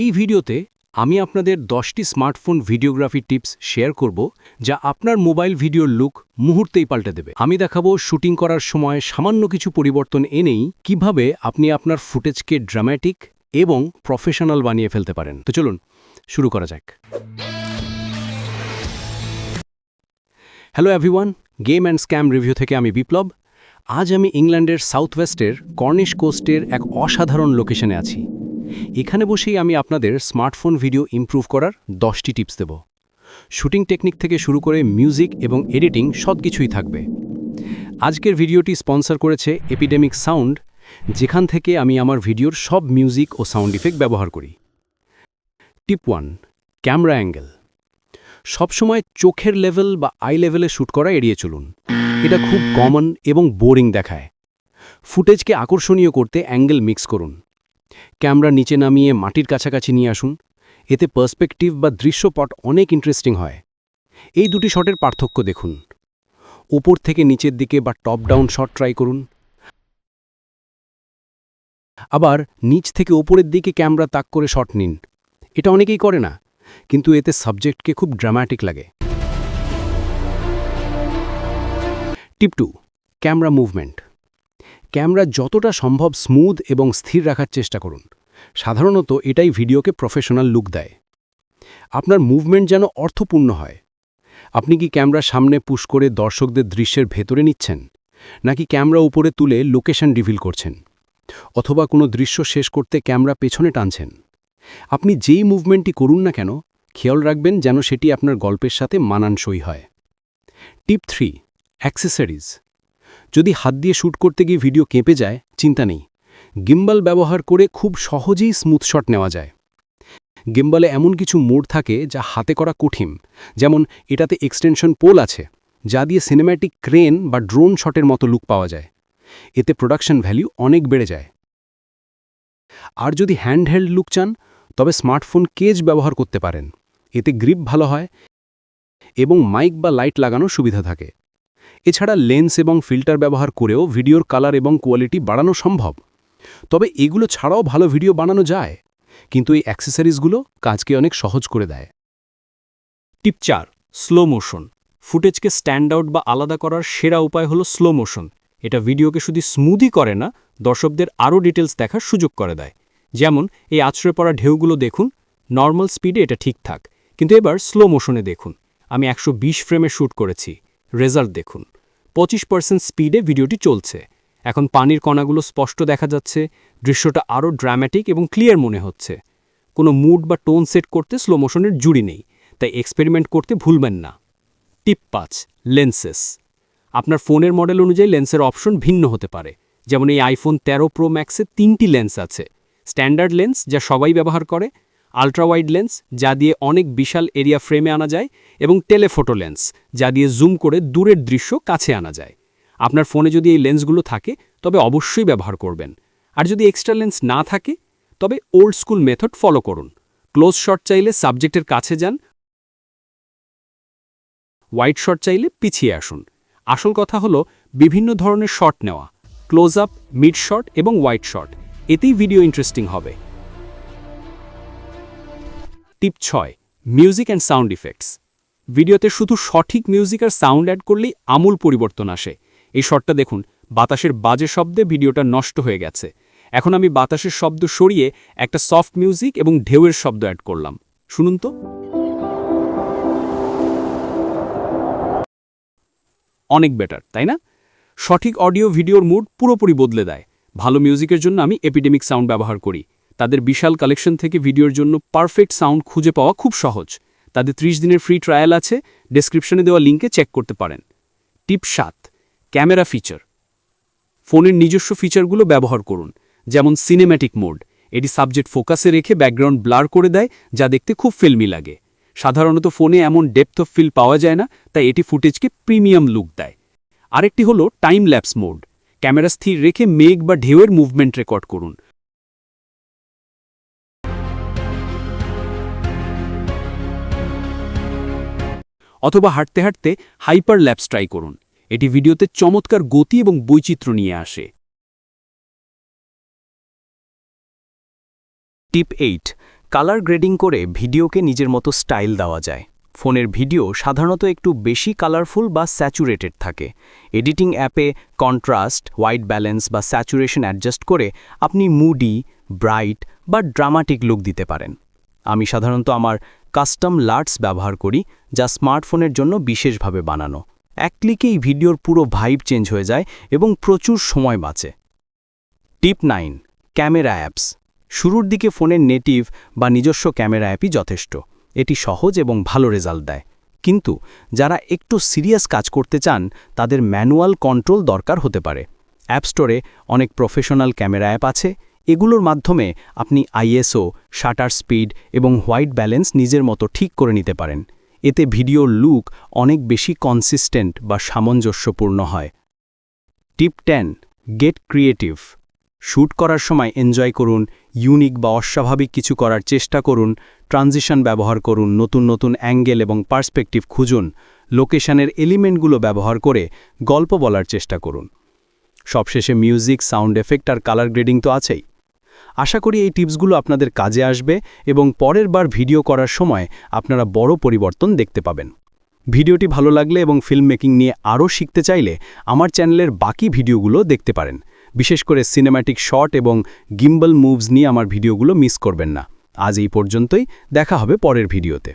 এই ভিডিওতে আমি আপনাদের দশটি স্মার্টফোন ভিডিওগ্রাফি টিপস শেয়ার করব যা আপনার মোবাইল ভিডিওর লুক মুহূর্তেই পাল্টে দেবে। আমি দেখাবো শুটিং করার সময় সামান্য কিছু পরিবর্তন এনেই কীভাবে আপনি আপনার ফুটেজকে ড্রামাটিক এবং প্রফেশনাল বানিয়ে ফেলতে পারেন। তো চলুন, শুরু করা যাক। Hello everyone game and scam review থেকে আমি বিপ্লব। আজ আমি ইংল্যান্ডের সাউথ ওয়েস্টের কর্নিশ কোস্টের এক অসাধারণ লোকেশনে আছি। এখানে বসেই আমি আপনাদের স্মার্টফোন ভিডিও ইমপ্রুভ করার দশটি টিপস দেব। শুটিং টেকনিক থেকে শুরু করে মিউজিক এবং এডিটিং সব কিছুই থাকবে। আজকের ভিডিওটি স্পন্সর করেছে এপিডেমিক সাউন্ড, যেখান থেকে আমি আমার ভিডিওর সব মিউজিক ও সাউন্ড ইফেক্ট ব্যবহার করি। Tip one, camera angle. সবসময় চোখের লেভেল বা আই লেভেলে শ্যুট করা এড়িয়ে চলুন। এটা খুব কমন এবং বোরিং দেখায়। ফুটেজকে আকর্ষণীয় করতে অ্যাঙ্গেল মিক্স করুন। ক্যামেরা নিচে নামিয়ে মাটির কাছাকাছি নিয়ে আসুন। এতে পার্সপেক্টিভ বা দৃশ্যপট অনেক ইন্টারেস্টিং হয়। এই দুটি শটের পার্থক্য দেখুন। ওপর থেকে নিচের দিকে বা টপ ডাউন শট ট্রাই করুন। আবার নিচ থেকে ওপরের দিকে ক্যামেরা তাক করে শট নিন। এটা অনেকেই করে না, কিন্তু এতে সাবজেক্টকে খুব ড্রামাটিক লাগে। Tip two, camera movement. Camera যতটা সম্ভব স্মুথ এবং স্থির রাখার চেষ্টা করুন। সাধারণত এটাই ভিডিওকে প্রফেশনাল লুক দেয়। আপনার মুভমেন্ট যেন অর্থপূর্ণ হয়। আপনি কি ক্যামেরা সামনে পুশ করে দর্শকদের দৃশ্যের ভেতরে নিচ্ছেন? নাকি ক্যামেরা উপরে তুলে লোকেশন রিভিল করছেন? অথবা কোনো দৃশ্য শেষ করতে ক্যামেরা পেছনে টানছেন? আপনি যেই মুভমেন্টটি করুন না কেন, খেয়াল রাখবেন যেন সেটি আপনার গল্পের সাথে মানানসই হয়। Tip three, accessories. যদি হাত দিয়ে শ্যুট করতে গিয়ে ভিডিও কেঁপে যায়, চিন্তা নেই। গিম্বাল ব্যবহার করে খুব সহজেই স্মুথ শট নেওয়া যায়। গিম্বালে এমন কিছু মোড থাকে যা হাতে করা কঠিন, যেমন এটাতে এক্সটেনশন পোল আছে, যা দিয়ে সিনেম্যাটিক ক্রেন বা ড্রোন শটের মতো লুক পাওয়া যায়। এতে প্রোডাকশন ভ্যালু অনেক বেড়ে যায়। আর যদি হ্যান্ডহেল্ড লুক চান, তবে স্মার্টফোন কেজ ব্যবহার করতে পারেন। এতে গ্রিপ ভালো হয় এবং মাইক বা লাইট লাগানোর সুবিধা থাকে। এছাড়া লেন্স এবং ফিল্টার ব্যবহার করেও ভিডিওর কালার এবং কোয়ালিটি বাড়ানো সম্ভব। তবে এগুলো ছাড়াও ভালো ভিডিও বানানো যায়, কিন্তু এই অ্যাক্সেসরিজগুলো কাজকে অনেক সহজ করে দেয়। টিপ চার স্লো মোশন ফুটেজকে স্ট্যান্ড আউট বা আলাদা করার সেরা উপায় হলো স্লো মোশন এটা ভিডিওকে শুধু স্মুথই করে না, দর্শকদের আরও ডিটেলস দেখার সুযোগ করে দেয়। যেমন, এই আছড়ে পড়া ঢেউগুলো দেখুন নর্মাল স্পিডে এটা ঠিকঠাক কিন্তু এবার স্লো মোশনে দেখুন। আমি একশো বিশ ফ্রেমে শ্যুট করেছি। রেজাল্ট দেখুন। পঁচিশ পার্সেন্ট স্পিডে ভিডিওটি চলছে। এখন পানির কণাগুলো স্পষ্ট দেখা যাচ্ছে, দৃশ্যটা আরও ড্রামাটিক এবং ক্লিয়ার মনে হচ্ছে। কোনো মুড বা টোন সেট করতে স্লো মোশনের জুড়ি নেই, তাই এক্সপেরিমেন্ট করতে ভুলবেন না। টিপ পাঁচ লেন্সেস আপনার ফোনের মডেল অনুযায়ী লেন্সের অপশন ভিন্ন হতে পারে। যেমন এই আইফোন ১৩ প্রো ম্যাক্সে তিনটি লেন্স আছে। স্ট্যান্ডার্ড লেন্স যা সবাই ব্যবহার করে আলট্রাওয়াইড লেন্স, যা দিয়ে অনেক বিশাল এরিয়া ফ্রেমে আনা যায়, এবং টেলেফোটো লেন্স, যা দিয়ে জুম করে দূরের দৃশ্য কাছে আনা যায়। আপনার ফোনে যদি এই লেন্সগুলো থাকে, তবে অবশ্যই ব্যবহার করবেন। আর যদি এক্সট্রা লেন্স না থাকে, তবে ওল্ড স্কুল মেথড ফলো করুন। ক্লোজ শট চাইলে সাবজেক্টের কাছে যান। হোয়াইট শট চাইলে পিছিয়ে আসুন। আসল কথা হলো, বিভিন্ন ধরনের শট নেওয়া। ক্লোজ আপ, মিড শট এবং হোয়াইট শট। এতেই ভিডিও ইন্টারেস্টিং হবে। টিপ ছয় মিউজিক অ্যান্ড সাউন্ড ইফেক্টস ভিডিওতে শুধু সঠিক মিউজিক আর সাউন্ড অ্যাড করলেই আমূল পরিবর্তন আসে। এই শটটা দেখুন, বাতাসের বাজে শব্দে ভিডিওটা নষ্ট হয়ে গেছে। এখন আমি বাতাসের শব্দ সরিয়ে একটা সফট মিউজিক এবং ঢেউয়ের শব্দ অ্যাড করলাম। শুনুন তো। অনেক বেটার তাই না? সঠিক অডিও ভিডিওর মুড পুরোপুরি বদলে দেয়। ভালো মিউজিকের জন্য আমি এপিডেমিক সাউন্ড ব্যবহার করি। তাদের বিশাল কালেকশন থেকে ভিডিওর জন্য পারফেক্ট সাউন্ড খুঁজে পাওয়া খুব সহজ। তাদের 30 দিনের ফ্রি ট্রায়াল আছে ডেসক্রিপশনে দেওয়া লিঙ্কে চেক করতে পারেন। টিপ সাত ক্যামেরা ফিচার ফোনের নিজস্ব ফিচারগুলো ব্যবহার করুন, যেমন সিনেম্যাটিক মোড এটি সাবজেক্ট ফোকাসে রেখে ব্যাকগ্রাউন্ড ব্লার করে দেয়, যা দেখতে খুব ফিল্মি লাগে। সাধারণত ফোনে এমন ডেপথ অফ ফিল পাওয়া যায় না, তাই এটি ফুটেজকে প্রিমিয়াম লুক দেয়। আরেকটি হলো টাইম ল্যাপস মোড ক্যামেরা স্থির রেখে মেঘ বা ঢেউয়ের মুভমেন্ট রেকর্ড করুন। অথবা হাঁটতে হাঁটতে হাইপার ল্যাপস ট্রাই করুন। এটি ভিডিওতে চমৎকার গতি এবং বৈচিত্র্য নিয়ে আসে। টিপ এইট, কালার গ্রেডিং করে ভিডিওকে নিজের মতো স্টাইল দেওয়া যায়। ফোনের ভিডিও সাধারণত একটু বেশি কালারফুল বা স্যাচুরেটেড থাকে। এডিটিং অ্যাপে কন্ট্রাস্ট, হোয়াইট ব্যালেন্স বা স্যাচুরেশন অ্যাডজাস্ট করে আপনি মুডি, ব্রাইট বা ড্রামাটিক লুক দিতে পারেন। আমি সাধারণত আমার কাস্টম লার্টস ব্যবহার করি, যা স্মার্টফোনের জন্য বিশেষভাবে বানানো। এক ক্লিকেই ভিডিওর পুরো ভাইব চেঞ্জ হয়ে যায় এবং প্রচুর সময় বাঁচে। Tip nine, camera apps. শুরুর দিকে ফোনের নেটিভ বা নিজস্ব ক্যামেরা অ্যাপই যথেষ্ট। এটি সহজ এবং ভালো রেজাল্ট দেয়। কিন্তু যারা একটু সিরিয়াস কাজ করতে চান, তাদের ম্যানুয়াল কন্ট্রোল দরকার হতে পারে। অ্যাপ স্টোরে অনেক প্রফেশনাল ক্যামেরা অ্যাপ আছে। এগুলোর মাধ্যমে আপনি আইএসও, শাটার স্পিড এবং হোয়াইট ব্যালেন্স নিজের মতো ঠিক করে নিতে পারেন। এতে ভিডিওর লুক অনেক বেশি কনসিস্টেন্ট বা সামঞ্জস্যপূর্ণ হয়। Tip ten, get creative. Shoot করার সময় এনজয় করুন, ইউনিক বা অস্বাভাবিক কিছু করার চেষ্টা করুন, ট্রানজিশন ব্যবহার করুন, নতুন নতুন অ্যাঙ্গেল এবং পার্সপেক্টিভ খুঁজুন, লোকেশনের এলিমেন্টগুলো ব্যবহার করে গল্প বলার চেষ্টা করুন। সবশেষে মিউজিক, সাউন্ড এফেক্ট আর কালার গ্রেডিং তো আছেই। আশা করি এই টিপসগুলো আপনাদের কাজে আসবে এবং পরের বার ভিডিও করার সময় আপনারা বড় পরিবর্তন দেখতে পাবেন। ভিডিওটি ভালো লাগলে এবং ফিল্ম মেকিং নিয়ে আরও শিখতে চাইলে আমার চ্যানেলের বাকি ভিডিওগুলো দেখতে পারেন। বিশেষ করে সিনেম্যাটিক শট এবং গিম্বল মুভস নিয়ে আমার ভিডিওগুলো মিস করবেন না। আজ এই পর্যন্তই, দেখা হবে পরের ভিডিওতে।